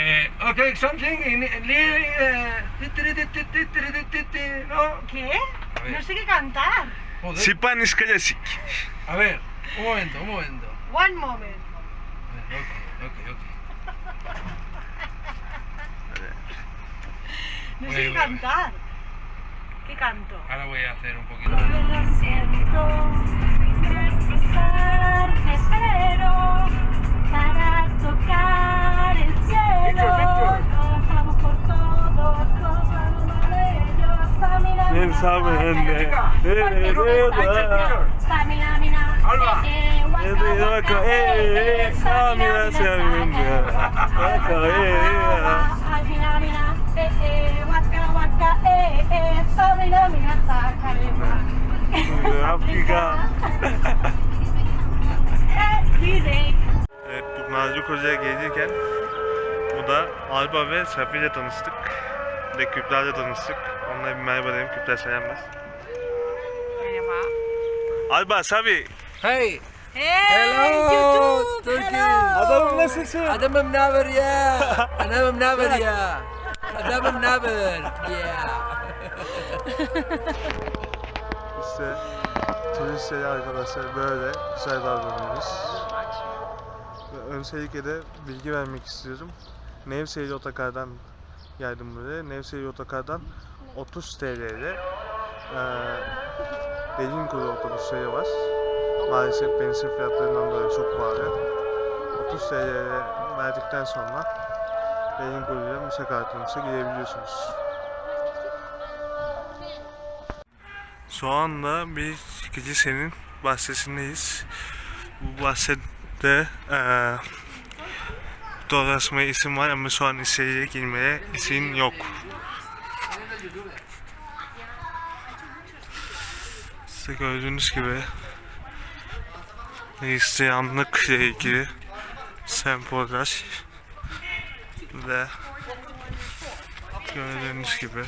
Uh, okay, something in, uh, no. ¿Qué? No sé qué cantar. Joder. Spanish Classic. A ver, un momento, un momento. One moment. A ver, Ok, ok, ok. No sé qué cantar. ¿Qué canto? Ahora voy a hacer un poquito. Lo siento, te espero para tocar el cielo. Bellos. Samina, Bien saben de Alba. eh, waka, Es de waka, vaca, eh, eh, Samina, Samina, vaca, eh, eh. Samina, mina, eh, eh, waka, waka, eh, eh, Samina, mina, sacarema. Afrika. Evet Nazcı Hoca'ya gelirken bu da Alba ve Safi ile tanıştık. Bir de Kübra'yla tanıştık. Onlara bir merhaba dedim. Kübra selamlar. Merhaba. Alba, Safi. Hey, Hey, Hello, YouTube. Turkey. Hello. Adamım nasılsın? adamım ne haber ya? Adamım ne haber ya? Adamım ne haber? Yeah. İşte turistleri arkadaşlar böyle güzel davranıyoruz. Öncelikle de bilgi vermek istiyorum. Nevşehir Otokar'dan geldim buraya. Nevşehir Otokar'dan 30 TL'de eee Delin kuru otobüsleri var. Maalesef benzin fiyatlarından dolayı çok pahalı. 30 TL verdikten sonra Delin kuruyla Musa kartınıza girebiliyorsunuz. Şu anda bir kilisenin bahçesindeyiz. Bu bahçede eee dolaşmaya isim var ama şu an içeriye girmeye izin yok. İşte gördüğünüz gibi Hristiyanlık ile ilgili semboller ve gördüğünüz gibi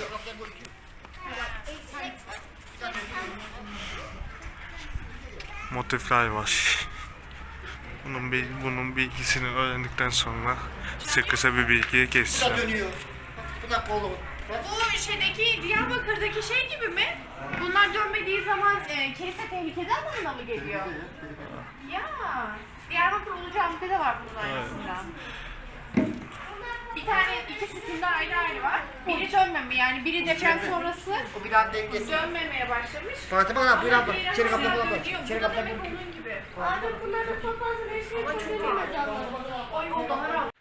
motifler var. Bunun, bil- bunun bilgisini öğrendikten sonra size kısa bir bilgi geçeceğim. dönüyor. Bu da kolu. Bu şeydeki Diyarbakır'daki şey gibi mi? Bunlar dönmediği zaman e, kilise tehlikede anlamına mı geliyor? Ya Diyarbakır Ulu Cami'de de var bunun aynısından. Bir tane iki stinde ayrı ayrı var. Biri dönmeme yani biri deprem sonrası O bir an dengesi. dönmemeye başlamış. Fatıma abla buyur abla. İçeri kapıda hala bırak. dönüyor. İçeri Bu da kapıda demek bırak. onun gibi. Bunların çok fazla bir şey O yol daha rahat.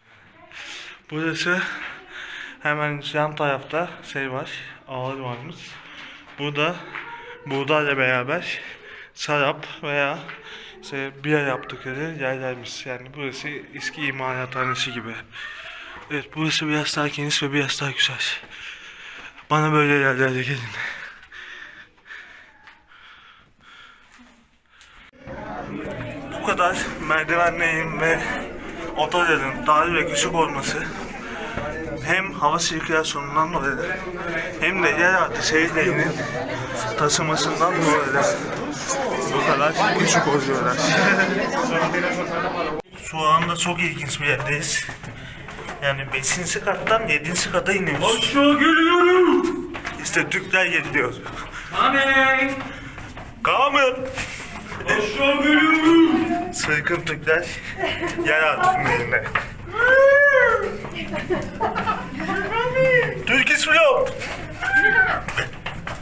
Burası hemen yan tarafta şey var, ağır varmış. Burada buğdayla beraber sarap veya işte bira yaptıkları yerlermiş. Yani burası eski imalathanesi gibi. Evet burası biraz daha geniş ve biraz daha güzel. Bana böyle yerlerde gelin. Bu kadar merdivenlerin ve otoların dar ve küçük olması hem hava sirkülasyonundan dolayı hem de yeraltı şehirlerinin taşımasından dolayı bu kadar küçük oluyorlar. Şu anda çok ilginç bir yerdeyiz. Yani 5. kattan 7. kata iniyoruz. Aşağı geliyorum. İşte Türkler geliyor. Amen. Kamil. Aşağı geliyorum. Sırkın Türkler yeraltı tünelinde. Türk İslam.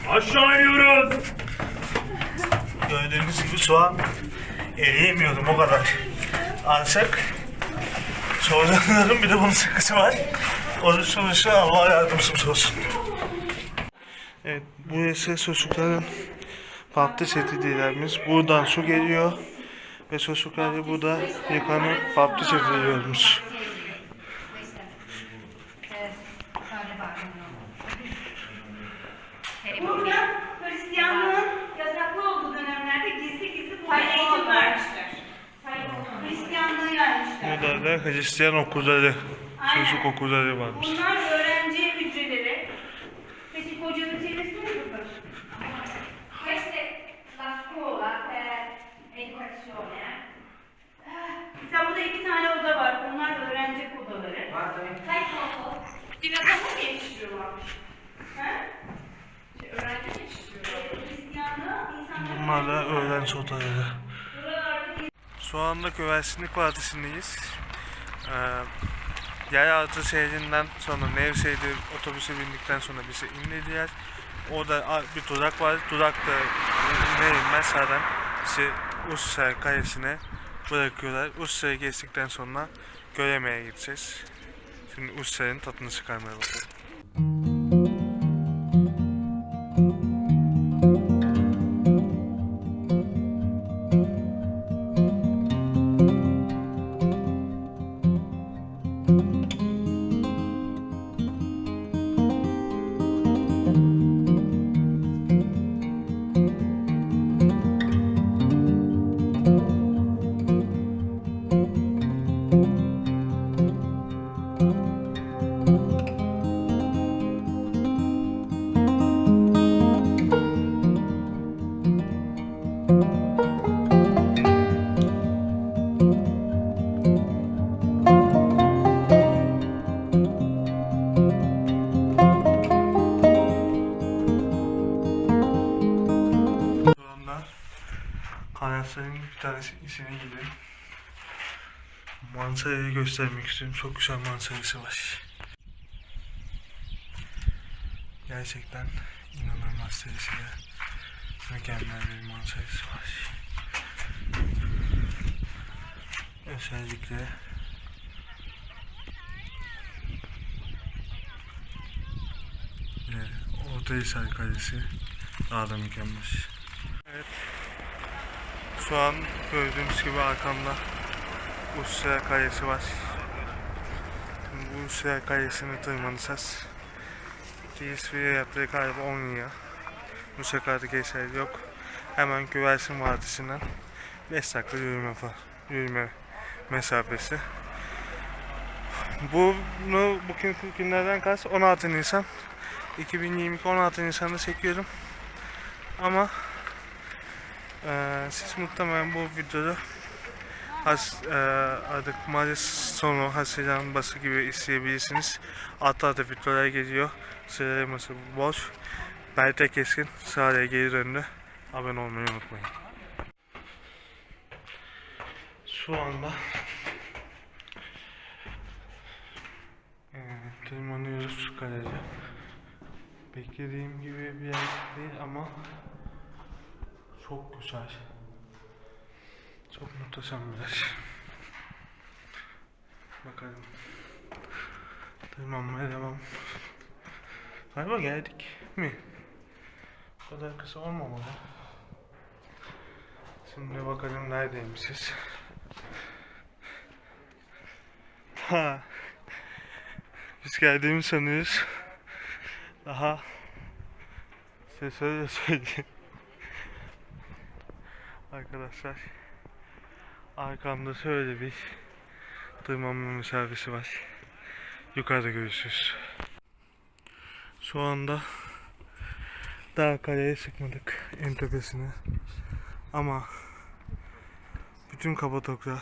Aşağı iniyoruz. Gördüğünüz gibi şu an eriyemiyorum o kadar. Ancak sorunların bir de bunun sıkısı var. Onun sonuçta Allah yardımcımız olsun. Evet, burası çocukların vaftiz edildiğimiz. Buradan su geliyor ve çocukları burada yıkanıp vaftiz ediliyormuş. Burada da Hristiyan okulları, çocuk okulları varmış. Bunlar öğrenci hücreleri. Peki hocanın çevresi kızım? Questa è la scuola per educazione. Mesela burada iki tane oda var. Onlar öğrenci odaları. Var tabii. Din adamı mı yetiştiriyorlarmış? He? Şey, öğrenci mi yetiştiriyorlar? Bunlar da öğrenci odaları. Şu anda Güvercinlik Vadisi'ndeyiz. Ee, Yeraltı şehrinden sonra Nevşehir'de otobüse bindikten sonra bizi indirdiler. Orada bir durak var. Durakta iner inmez zaten bizi Ussay Kalesi'ne bırakıyorlar. Ussay'ı geçtikten sonra Göreme'ye gideceğiz. Şimdi Ussay'ın tadını çıkarmaya bakalım. Kaynakların bir tanesi içine gidelim. Manzarayı göstermek istiyorum. Çok güzel manzarası var. Gerçekten inanılmaz derecede mükemmel bir manzarası var. Özellikle Ortahisar Kalesi daha da mükemmel. Evet. Şu an gördüğünüz gibi arkamda Usra Kalesi var. Bu Usra Kalesi'ni tırmanacağız. Kilisviye yaptığı galiba 10 lira. Bu seferde eser yok. Hemen Güversin Vadisi'nden 5 dakika yürüme. Yürüme mesafesi. Bunu bugün günlerden kaç? 16 Nisan. 2022 16 Nisan'da çekiyorum. Ama eee, siz muhtemelen bu videoda Has, eee, artık Mayıs sonu Haziran bası gibi isteyebilirsiniz. Altta altta videolar geliyor. Sıralaması boş. Berte Keskin sıraya geri döndü. Abone olmayı unutmayın. Şu anda eee, tırmanıyoruz kalece. Beklediğim gibi bir yer değil ama çok güzel. Çok muhteşem bir yer. Bakalım. Tırmanmaya devam. Galiba geldik mi? Bu kadar kısa olmamalı. Şimdi bakalım neredeymişiz. Ha. Biz geldiğimi sanıyoruz. Daha ses öyle söyleyeyim. Arkadaşlar arkamda şöyle bir tırmanma mesafesi var. Yukarıda görüşürüz. Şu anda daha kaleye çıkmadık en tepesine. Ama bütün Kapadokya,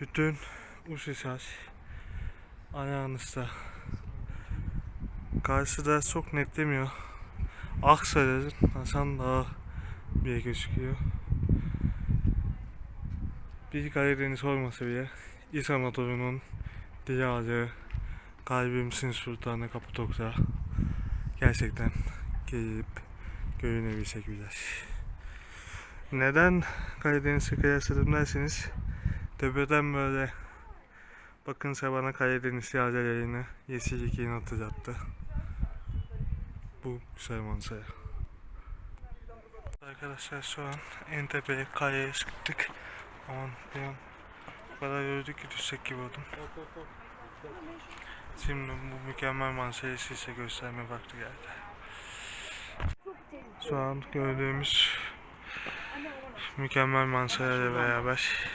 bütün Uşhisar ayağınızda. Karşıda çok netlemiyor. Aksaray'ın Hasan Dağı bir gözüküyor. Bir Karadeniz olmasa bile İç Anadolu'nun diyarı kalbimsin sultanı Kapadokya gerçekten gelip görünebilsek yer. Neden Karadeniz'e kıyasladım derseniz tepeden böyle bakınsa bana Karadeniz yağcılarını yeşillik yeni hatırlattı. Bu güzel manzara. Arkadaşlar şu an en tepeye kayaya çıktık. Aman bir an o kadar yürüdük ki düşecek gibi oldum. Şimdi bu mükemmel manzarayı size gösterme vakti geldi. Şu an gördüğümüz mükemmel manzarayla beraber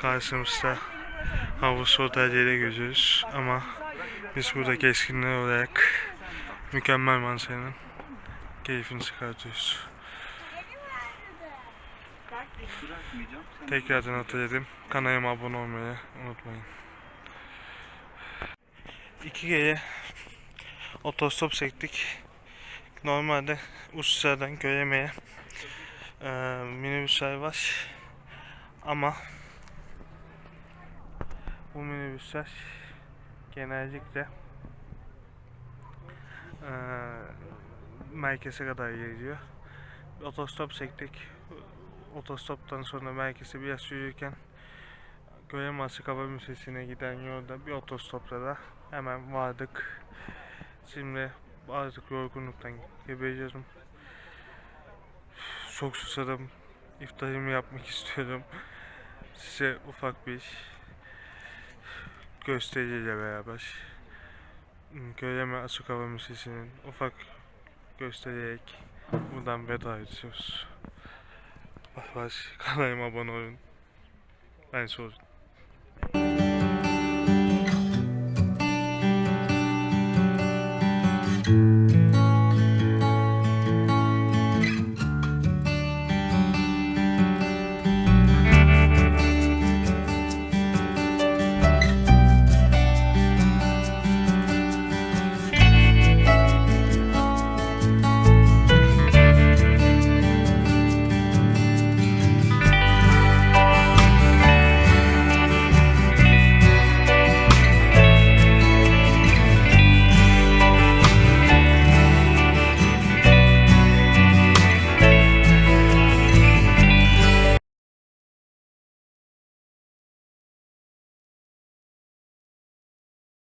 karşımızda havuz otelleri görüyoruz ama biz burada keskinler olarak mükemmel manzaranın keyfini çıkartıyoruz. Tekrardan hatırladım. Kanalıma abone olmayı unutmayın. iki kere otostop çektik. Normalde Usça'dan Göreme'ye e, minibüsler var. Ama bu minibüsler genellikle e, merkeze kadar geliyor. Otostop çektik. Otostoptan sonra merkeze biraz yürürken Göreme Açık Hava Müzesi'ne giden yolda bir otostopta da hemen vardık. Şimdi artık yorgunluktan geberiyorum. Çok susadım. İftarımı yapmak istiyorum. Size ufak bir gösteriyle beraber Göreme Açık Hava Müzesi'nin ufak göstererek buradan veda ediyoruz. Bay bay. Kanalıma abone olun. Ben sorun.